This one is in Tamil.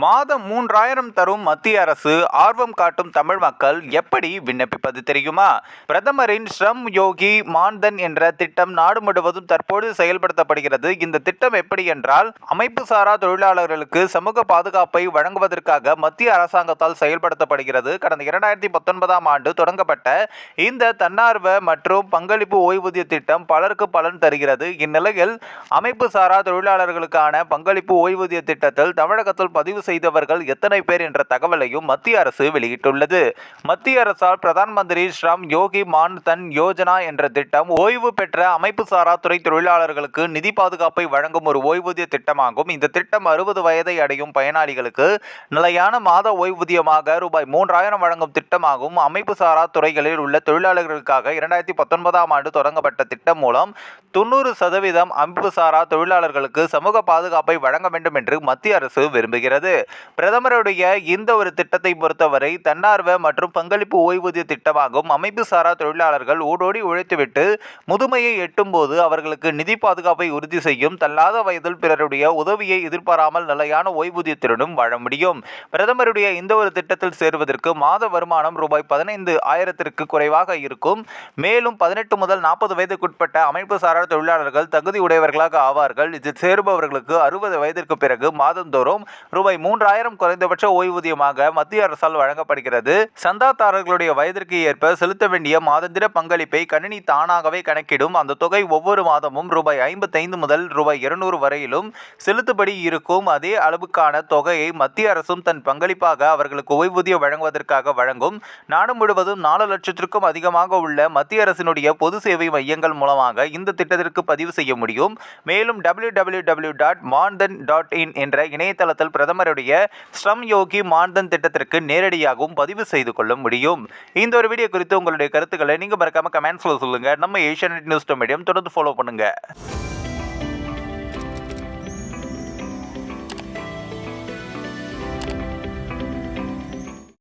மாதம் மூன்றாயிரம் தரும் மத்திய அரசு ஆர்வம் காட்டும் தமிழ் மக்கள் எப்படி விண்ணப்பிப்பது தெரியுமா? பிரதமரின் ஸ்ரம் யோகி மான்தன் என்ற திட்டம் நாடு முழுவதும் தற்போது செயல்படுத்தப்படுகிறது. இந்த திட்டம் எப்படி என்றால் அமைப்பு சாரா தொழிலாளர்களுக்கு சமூக பாதுகாப்பை வழங்குவதற்காக மத்திய அரசாங்கத்தால் செயல்படுத்தப்படுகிறது. கடந்த இரண்டாயிரத்தி பத்தொன்பதாம் ஆண்டு தொடங்கப்பட்ட இந்த தன்னார்வ மற்றும் பங்களிப்பு ஓய்வூதிய திட்டம் பலருக்கு பலன் தருகிறது. இந்நிலையில் அமைப்பு சாரா தொழிலாளர்களுக்கான பங்களிப்பு ஓய்வூதிய திட்டத்தில் தமிழகத்தில் பதிவு செய்தவர்கள் எத்தனை பேர் என்ற தகவலையும் மத்திய அரசு வெளியிட்டுள்ளது. மத்திய அரசால் பிரதான் மந்திரி ஸ்ரம் யோகி மான் தன் யோஜனா என்ற திட்டம் ஓய்வு பெற்ற அமைப்பு சாரா துறை தொழிலாளர்களுக்கு நிதி பாதுகாப்பை வழங்கும் ஒரு ஓய்வூதிய திட்டமாகும். இந்த திட்டம் அறுபது வயதை அடையும் பயனாளிகளுக்கு நிலையான மாத ஓய்வூதியமாக ரூபாய் மூன்றாயிரம் வழங்கும் திட்டமாகும் அமைப்பு சாரா துறைகளில் உள்ள தொழிலாளர்களுக்காக இரண்டாயிரத்தி பத்தொன்பதாம் ஆண்டு தொடங்கப்பட்ட திட்டம் மூலம் தொண்ணூறு சதவீதம் அமைப்பு சாரா தொழிலாளர்களுக்கு சமூக பாதுகாப்பை வழங்க வேண்டும் என்று மத்திய அரசு விரும்புகிறது. வருகிறது பிரதமருடைய இந்த ஒரு திட்டத்தை பொறுத்தவரை தன்னார்வ மற்றும் பங்களிப்பு ஓய்வூதிய திட்டமாகும் அமைப்பு சாரா தொழிலாளர்கள் ஓடோடி உழைத்துவிட்டு முதுமையை எட்டும் போது அவர்களுக்கு நிதி பாதுகாப்பை உறுதி செய்யும் தள்ளாத வயதில் பிறருடைய உதவியை எதிர்பாராமல் நிலையான ஓய்வூதியத்துடனும் வாழ முடியும். பிரதமருடைய இந்த ஒரு திட்டத்தில் சேர்வதற்கு மாத வருமானம் ரூபாய் பதினைந்து ஆயிரத்திற்கு குறைவாக இருக்கும். மேலும் பதினெட்டு முதல் நாற்பது வயதுக்குட்பட்ட அமைப்பு சாரா தொழிலாளர்கள் தகுதி உடையவர்களாக ஆவார்கள். இதில் சேருபவர்களுக்கு அறுபது வயதிற்கு பிறகு மாதந்தோறும் ரூபாய் மூன்றாயிரம் குறைந்தபட்ச ஓய்வூதியமாக மத்திய அரசால் வழங்கப்படுகிறது. சந்தாதாரர்களுடைய வயதிற்கு ஏற்ப செலுத்த வேண்டிய மாதந்திர பங்களிப்பை கணினி தானாகவே கணக்கிடும். அந்த தொகை ஒவ்வொரு மாதமும் ரூபாய் ஐம்பத்தைந்து முதல் ரூபாய் இருநூறு வரையிலும் செலுத்துபடி இருக்கும். அதே அளவுக்கான தொகையை மத்திய அரசும் தன் பங்களிப்பாக அவர்களுக்கு ஓய்வூதியம் வழங்குவதற்காக வழங்கும். நாடு முழுவதும் நாலு லட்சத்திற்கும் அதிகமாக உள்ள மத்திய அரசினுடைய பொது சேவை மையங்கள் மூலமாக இந்த திட்டத்திற்கு பதிவு செய்ய முடியும். மேலும் W W W dot Maandhan dot in என்ற இணையதளத்தில் பிரதமர் பிரதமருடைய ஸ்ரம் யோகி மான்தன் திட்டத்திற்கு நேரடியாகவும் பதிவு செய்து கொள்ள முடியும். இந்த ஒரு வீடியோ குறித்து உங்களுடைய கருத்துக்களை நீங்கள் மறக்காம கமெண்ட்ஸில் சொல்லுங்கள் நம்ம ஏஷியா நியூஸ் மீடியம் தொடர்ந்து ஃபாலோ பண்ணுங்கள்